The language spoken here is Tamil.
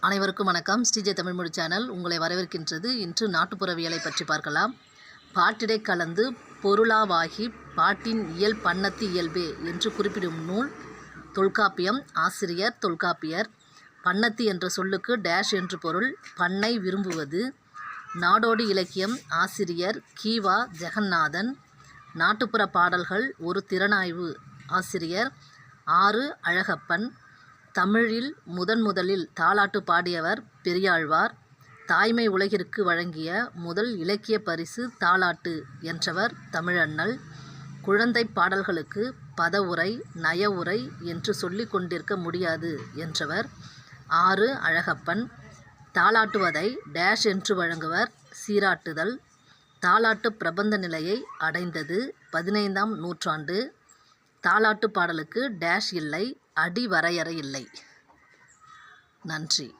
அனைவருக்கும் வணக்கம். ஸ்ரீஜே தமிழ்மொழி சேனல் உங்களை வரவேற்கின்றது. இன்று நாட்டுப்புறவியலை பற்றி பார்க்கலாம். பாட்டிடை கலந்து பொருளாவாகி பாட்டின் இயல் பண்ணத்து இயல்பே என்று குறிப்பிடும் நூல் தொல்காப்பியம். ஆசிரியர் தொல்காப்பியர். பண்ணத்து என்ற சொல்லுக்கு டேஷ் என்று பொருள். பண்ணை விரும்புவது. நாடோடி இலக்கியம். ஆசிரியர் கீவா ஜெகநாதன். நாட்டுப்புற பாடல்கள் ஒரு திறனாய்வு. ஆசிரியர் ஆறு அழகப்பன். தமிழில் முதன் முதலில் தாலாட்டு பாடியவர் பெரியாழ்வார் தாய்மை உலகிற்கு வழங்கிய முதல் இலக்கிய பரிசு தாலாட்டு என்றவர் தமிழண்ணல். குழந்தை பாடல்களுக்கு பதவுரை நயவுரை என்று சொல்லிக் கொண்டிருக்க முடியாது என்றவர் ஆறு அழகப்பன். தாளாட்டுவதை டேஷ் என்று வழங்குவர் சீராட்டுதல். தாளாட்டு பிரபந்த நிலையை அடைந்தது பதினைந்தாம் நூற்றாண்டு. தாலாட்டு பாடலுக்கு டேஷ் இல்லை அடி வரையறை இல்லை. நன்றி.